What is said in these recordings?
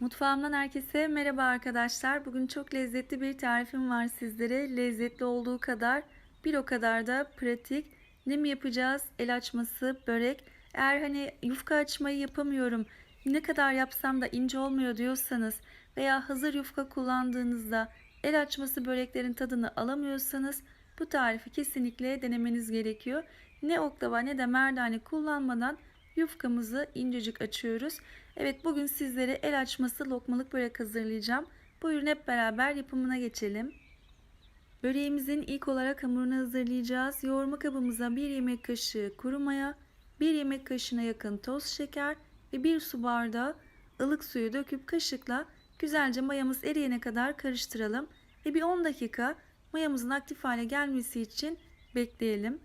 Mutfağımdan herkese merhaba arkadaşlar. Bugün çok lezzetli bir tarifim var sizlere. Lezzetli olduğu kadar bir o kadar da pratik. Ne mi yapacağız? El açması, börek. Eğer hani yufka açmayı yapamıyorum, ne kadar yapsam da ince olmuyor diyorsanız veya hazır yufka kullandığınızda el açması böreklerin tadını alamıyorsanız bu tarifi kesinlikle denemeniz gerekiyor. Ne oklava ne de merdane kullanmadan yufkamızı incecik açıyoruz. Evet bugün sizlere el açması lokmalık börek hazırlayacağım. Buyurun hep beraber yapımına geçelim. Böreğimizin ilk olarak hamurunu hazırlayacağız. Yoğurma kabımıza 1 yemek kaşığı kuru maya, 1 yemek kaşığına yakın toz şeker ve 1 su bardağı ılık suyu döküp kaşıkla güzelce mayamız eriyene kadar karıştıralım. Ve bir 10 dakika mayamızın aktif hale gelmesi için bekleyelim.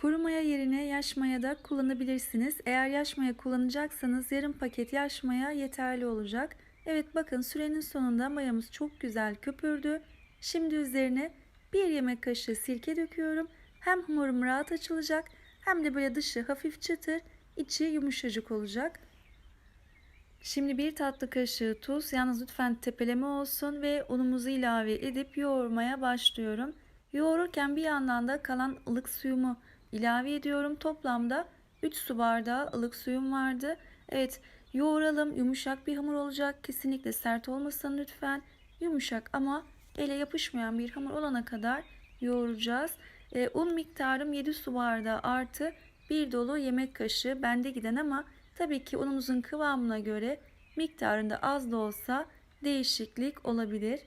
Kuru maya yerine yaş maya da kullanabilirsiniz. Eğer yaş maya kullanacaksanız yarım paket yaş maya yeterli olacak. Evet bakın sürenin sonunda mayamız çok güzel köpürdü. Şimdi üzerine bir yemek kaşığı sirke döküyorum. Hem hamurum rahat açılacak hem de böyle dışı hafif çıtır, içi yumuşacık olacak. Şimdi bir tatlı kaşığı tuz, yalnız lütfen tepeleme olsun ve unumuzu ilave edip yoğurmaya başlıyorum. Yoğururken bir yandan da kalan ılık suyumu ilave ediyorum. Toplamda 3 su bardağı ılık suyum vardı. Evet yoğuralım yumuşak bir hamur olacak. Kesinlikle sert olmasın lütfen. Yumuşak ama ele yapışmayan bir hamur olana kadar yoğuracağız. E, un miktarım 7 su bardağı artı bir dolu yemek kaşığı bende giden ama tabii ki unumuzun kıvamına göre miktarında az da olsa değişiklik olabilir.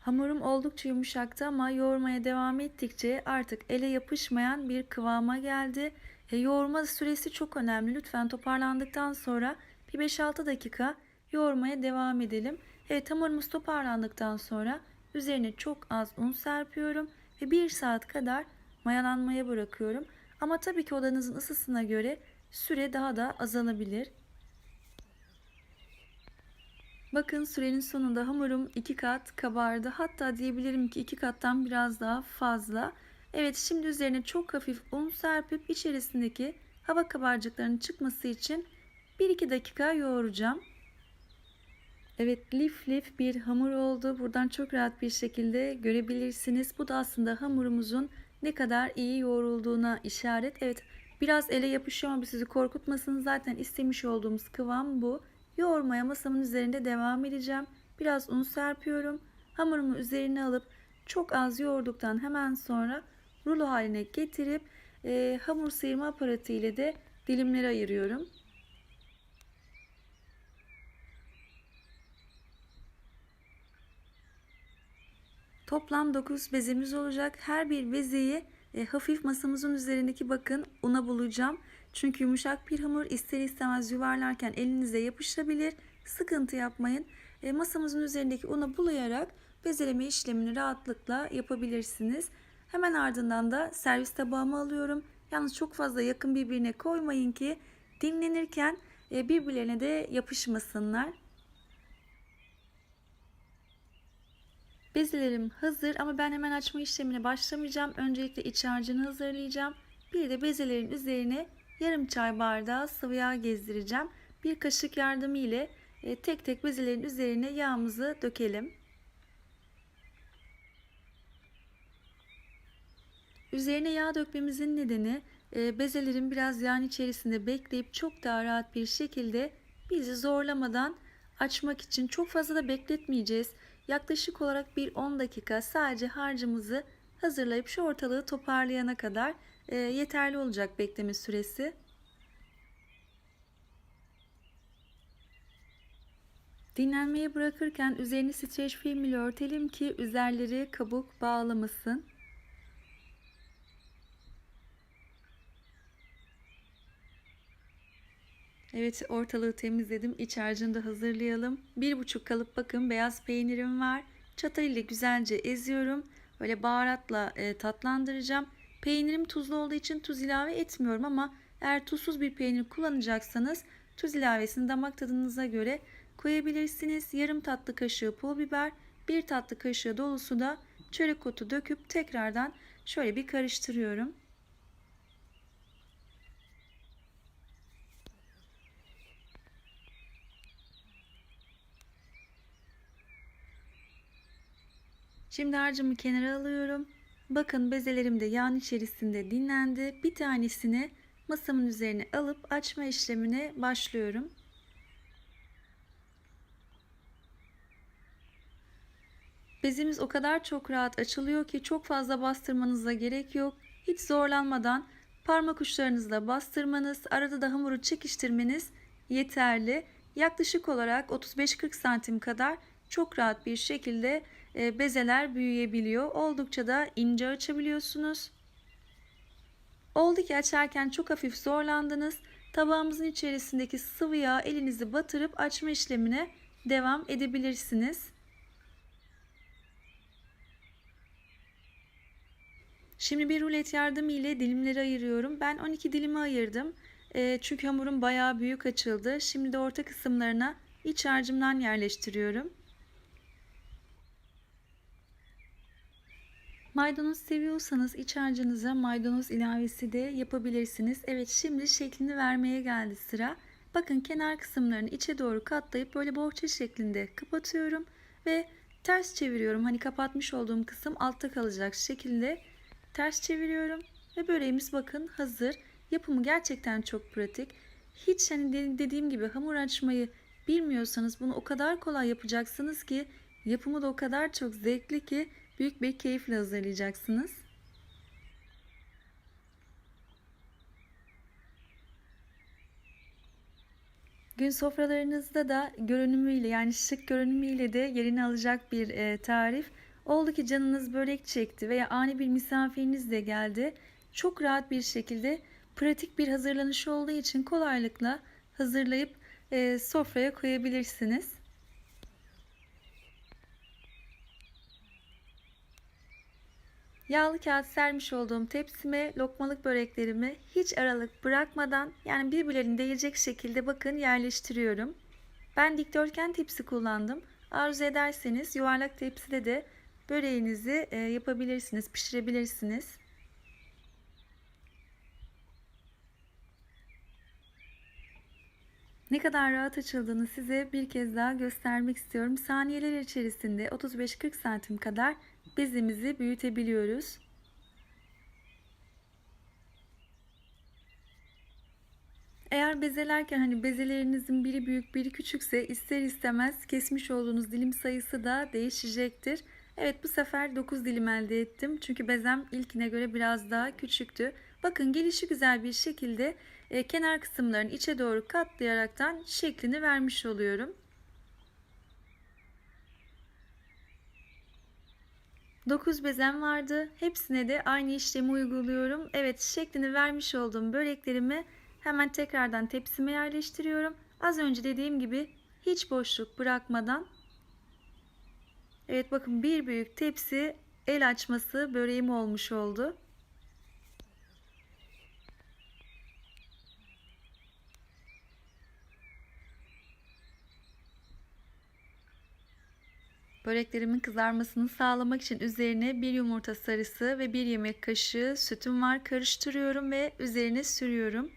Hamurum oldukça yumuşaktı ama yoğurmaya devam ettikçe artık ele yapışmayan bir kıvama geldi. E, yoğurma süresi çok önemli. Lütfen toparlandıktan sonra bir 5-6 dakika yoğurmaya devam edelim. Evet hamurumuz toparlandıktan sonra üzerine çok az un serpiyorum ve 1 saat kadar mayalanmaya bırakıyorum. Ama tabii ki odanızın ısısına göre süre daha da azalabilir. Bakın sürenin sonunda hamurum iki kat kabardı. Hatta diyebilirim ki iki kattan biraz daha fazla. Evet şimdi üzerine çok hafif un serpip içerisindeki hava kabarcıklarının çıkması için 1-2 dakika yoğuracağım. Evet lif lif bir hamur oldu. Buradan çok rahat bir şekilde görebilirsiniz. Bu da aslında hamurumuzun ne kadar iyi yoğrulduğuna işaret. Evet biraz ele yapışıyor ama sizi korkutmasın. Zaten istemiş olduğumuz kıvam bu. Yoğurmaya masamın üzerinde devam edeceğim. Biraz un serpiyorum. Hamurumu üzerine alıp çok az yoğurduktan hemen sonra rulo haline getirip e, hamur sıyırma aparatı ile de dilimleri ayırıyorum. Toplam 9 bezemiz olacak. Her bir bezeyi e, hafif masamızın üzerindeki bakın una bulacağım. Çünkü yumuşak bir hamur ister istemez yuvarlarken elinize yapışabilir. Sıkıntı yapmayın. E, masamızın üzerindeki una bulayarak bezeleme işlemini rahatlıkla yapabilirsiniz. Hemen ardından da servis tabağıma alıyorum. Yalnız çok fazla yakın birbirine koymayın ki dinlenirken e, birbirlerine de yapışmasınlar. Bezelerim hazır ama ben hemen açma işlemine başlamayacağım. Öncelikle iç harcını hazırlayacağım. Bir de bezelerin üzerine yarım çay bardağı sıvı yağ gezdireceğim. Bir kaşık yardımı ile e, tek tek bezelerin üzerine yağımızı dökelim. Üzerine yağ dökmemizin nedeni e, bezelerin biraz yağın içerisinde bekleyip çok daha rahat bir şekilde bizi zorlamadan açmak için çok fazla da bekletmeyeceğiz. Yaklaşık olarak bir 10 dakika sadece harcımızı hazırlayıp şu ortalığı toparlayana kadar e, yeterli olacak bekleme süresi. Dinlenmeye bırakırken üzerini streç film ile örtelim ki üzerleri kabuk bağlamasın. Evet ortalığı temizledim. İç harcını da hazırlayalım. Bir buçuk kalıp bakın beyaz peynirim var. Çatal ile güzelce eziyorum. Böyle baharatla e, tatlandıracağım. Peynirim tuzlu olduğu için tuz ilave etmiyorum ama eğer tuzsuz bir peynir kullanacaksanız tuz ilavesini damak tadınıza göre koyabilirsiniz. Yarım tatlı kaşığı pul biber, bir tatlı kaşığı dolusu da çörek otu döküp tekrardan şöyle bir karıştırıyorum. Şimdi harcımı kenara alıyorum. Bakın bezelerim de yağın içerisinde dinlendi. Bir tanesini masamın üzerine alıp açma işlemine başlıyorum. Bezimiz o kadar çok rahat açılıyor ki çok fazla bastırmanıza gerek yok. Hiç zorlanmadan parmak uçlarınızla bastırmanız, arada da hamuru çekiştirmeniz yeterli. Yaklaşık olarak 35-40 santim kadar çok rahat bir şekilde bezeler büyüyebiliyor. Oldukça da ince açabiliyorsunuz. Oldu ki açarken çok hafif zorlandınız. Tabağımızın içerisindeki sıvı yağ elinizi batırıp açma işlemine devam edebilirsiniz. Şimdi bir rulet yardımı ile dilimleri ayırıyorum. Ben 12 dilime ayırdım. E, çünkü hamurum bayağı büyük açıldı. Şimdi de orta kısımlarına iç harcımdan yerleştiriyorum. Maydanoz seviyorsanız iç harcınıza maydanoz ilavesi de yapabilirsiniz. Evet şimdi şeklini vermeye geldi sıra. Bakın kenar kısımlarını içe doğru katlayıp böyle bohça şeklinde kapatıyorum ve ters çeviriyorum. Hani kapatmış olduğum kısım altta kalacak şekilde ters çeviriyorum ve böreğimiz bakın hazır. Yapımı gerçekten çok pratik. Hiç hani dediğim gibi hamur açmayı bilmiyorsanız bunu o kadar kolay yapacaksınız ki yapımı da o kadar çok zevkli ki büyük bir keyifle hazırlayacaksınız. Gün sofralarınızda da görünümüyle yani şık görünümüyle de yerini alacak bir e, tarif. Oldu ki canınız börek çekti veya ani bir misafiriniz de geldi. Çok rahat bir şekilde pratik bir hazırlanış olduğu için kolaylıkla hazırlayıp e, sofraya koyabilirsiniz. Yağlı kağıt sermiş olduğum tepsime lokmalık böreklerimi hiç aralık bırakmadan yani birbirlerine değecek şekilde bakın yerleştiriyorum. Ben dikdörtgen tepsi kullandım. Arzu ederseniz yuvarlak tepside de böreğinizi e, yapabilirsiniz, pişirebilirsiniz. Ne kadar rahat açıldığını size bir kez daha göstermek istiyorum. Saniyeler içerisinde 35-40 santim kadar bezimizi büyütebiliyoruz. Eğer bezelerken hani bezelerinizin biri büyük biri küçükse ister istemez kesmiş olduğunuz dilim sayısı da değişecektir. Evet bu sefer 9 dilim elde ettim. Çünkü bezem ilkine göre biraz daha küçüktü. Bakın gelişi güzel bir şekilde e, kenar kısımlarını içe doğru katlayaraktan şeklini vermiş oluyorum. 9 bezem vardı. Hepsine de aynı işlemi uyguluyorum. Evet şeklini vermiş olduğum böreklerimi hemen tekrardan tepsime yerleştiriyorum. Az önce dediğim gibi hiç boşluk bırakmadan Evet bakın bir büyük tepsi el açması böreğim olmuş oldu. Böreklerimin kızarmasını sağlamak için üzerine bir yumurta sarısı ve bir yemek kaşığı sütüm var. Karıştırıyorum ve üzerine sürüyorum.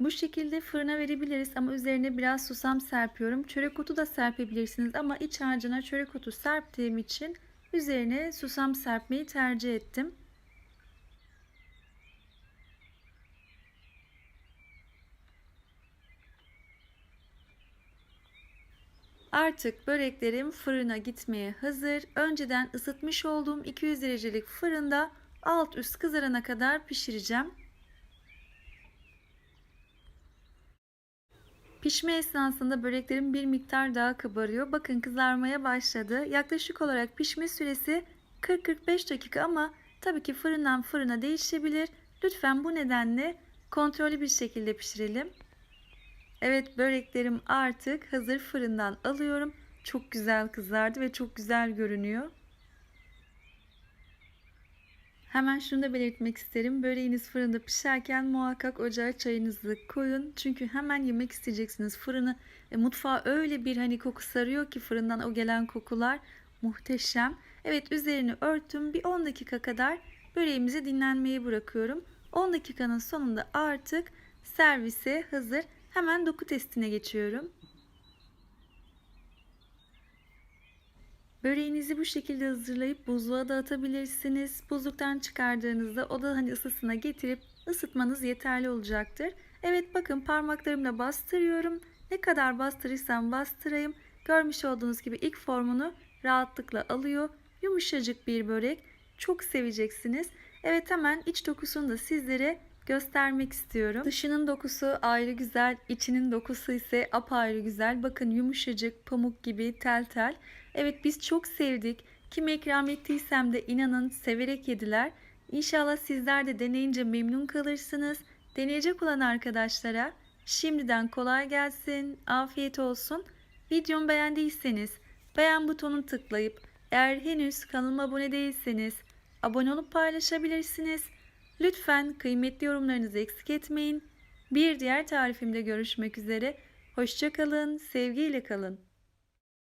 Bu şekilde fırına verebiliriz ama üzerine biraz susam serpiyorum. Çörek otu da serpebilirsiniz ama iç harcına çörek otu serptiğim için üzerine susam serpmeyi tercih ettim. Artık böreklerim fırına gitmeye hazır. Önceden ısıtmış olduğum 200 derecelik fırında alt üst kızarana kadar pişireceğim. Pişme esnasında böreklerim bir miktar daha kabarıyor. Bakın kızarmaya başladı. Yaklaşık olarak pişme süresi 40-45 dakika ama tabii ki fırından fırına değişebilir. Lütfen bu nedenle kontrollü bir şekilde pişirelim. Evet böreklerim artık hazır fırından alıyorum. Çok güzel kızardı ve çok güzel görünüyor. Hemen şunu da belirtmek isterim. Böreğiniz fırında pişerken muhakkak ocağa çayınızı koyun. Çünkü hemen yemek isteyeceksiniz. Fırını e, mutfağa öyle bir hani koku sarıyor ki fırından o gelen kokular muhteşem. Evet üzerini örttüm. Bir 10 dakika kadar böreğimizi dinlenmeye bırakıyorum. 10 dakikanın sonunda artık servise hazır. Hemen doku testine geçiyorum. Böreğinizi bu şekilde hazırlayıp buzluğa da atabilirsiniz. Buzluktan çıkardığınızda o da hani ısısına getirip ısıtmanız yeterli olacaktır. Evet bakın parmaklarımla bastırıyorum. Ne kadar bastırırsam bastırayım. Görmüş olduğunuz gibi ilk formunu rahatlıkla alıyor. Yumuşacık bir börek. Çok seveceksiniz. Evet hemen iç dokusunu da sizlere göstermek istiyorum. Dışının dokusu ayrı güzel, içinin dokusu ise apayrı güzel. Bakın yumuşacık, pamuk gibi tel tel. Evet biz çok sevdik. Kime ikram ettiysem de inanın severek yediler. İnşallah sizler de deneyince memnun kalırsınız. Deneyecek olan arkadaşlara şimdiden kolay gelsin, afiyet olsun. Videomu beğendiyseniz beğen butonunu tıklayıp eğer henüz kanalıma abone değilseniz abone olup paylaşabilirsiniz. Lütfen kıymetli yorumlarınızı eksik etmeyin. Bir diğer tarifimde görüşmek üzere. Hoşçakalın, sevgiyle kalın.